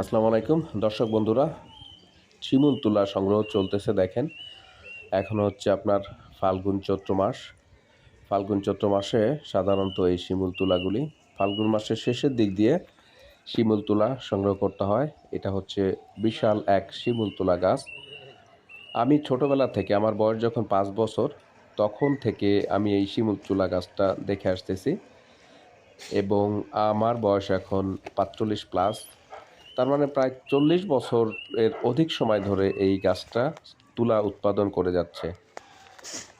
আসসালামু আলাইকুম। দর্শক বন্ধুরা শিমুল তুলা সংগ্রহ চলতেছে, দেখেন। এখন হচ্ছে আপনার ফাল্গুন চৈত্র মাস। ফাল্গুন চৈত্র মাসে সাধারণত এই শিমুল তুলাগুলি, ফাল্গুন মাসের শেষের দিক দিয়ে শিমুল তুলা সংগ্রহ করতে হয়। এটা হচ্ছে বিশাল এক শিমুল তুলা গাছ। আমি ছোটবেলা থেকে, আমার বয়স যখন পাঁচ বছর, তখন থেকে আমি এই শিমুল তুলা গাছটা দেখে আসতেছি। এবং আমার বয়স এখন পাঁচচল্লিশ প্লাস। তার মানে প্রায় চল্লিশ বছরের অধিক সময় ধরে এই গাছটা তুলা উৎপাদন করে যাচ্ছে।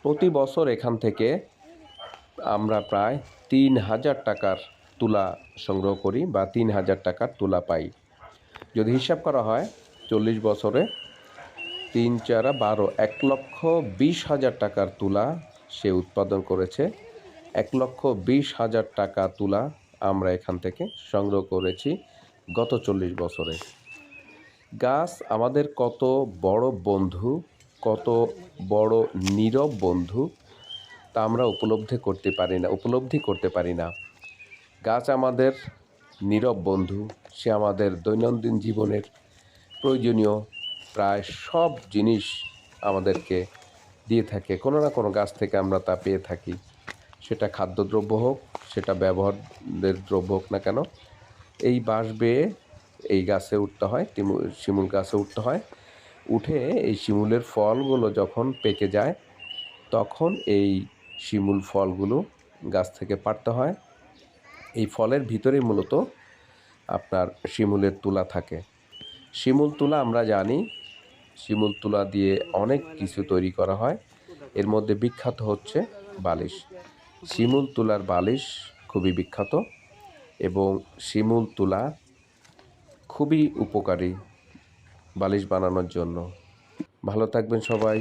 প্রতি বছর এখান থেকে আমরা প্রায় তিন হাজার টাকার তুলা সংগ্রহ করি বা তিন হাজার টাকার তুলা পাই। যদি হিসাব করা হয়, চল্লিশ বছরে তিন চারা বারো, এক লক্ষ বিশ হাজার টাকার তুলা সে উৎপাদন করেছে। এক লক্ষ বিশ হাজার টাকা তুলা আমরা এখান থেকে সংগ্রহ করেছি। গত চল্লিশ বছরে। গাছ আমাদের কত বড় বন্ধু, কত বড় নীরব বন্ধু তা আমরা উপলব্ধি করতে পারি না, উপলব্ধি করতে পারি না। গাছ আমাদের নীরব বন্ধু, সে আমাদের দৈনন্দিন জীবনের প্রয়োজনীয় প্রায় সব জিনিস আমাদেরকে দিয়ে থাকে। কোনো না কোনো গাছ থেকে আমরা তা পেয়ে থাকি। সেটা খাদ্যদ্রব্য হোক, সেটা ব্যবহারের দ্রব্য হোক না কেন এই বাঁশ বেয়ে এই গাছে উঠতে হয় শিমুল গাছে উঠতে হয়। উঠে এই শিমুলের ফলগুলো যখন পেকে যায়, তখন এই শিমুল ফলগুলো গাছ থেকে পাড়তে হয়। এই ফলের ভিতরেই মূলত আপনার শিমুলের তুলা থাকে। শিমুল তুলা আমরা জানি, শিমুল তুলা দিয়ে অনেক কিছু তৈরি করা হয়। এর মধ্যে বিখ্যাত হচ্ছে বালিশ। শিমুল তুলার বালিশ খুবই বিখ্যাত। এবং শিমুল তুলা খুবই উপকারী বালিশ বানানোর জন্য। ভালো থাকবেন সবাই।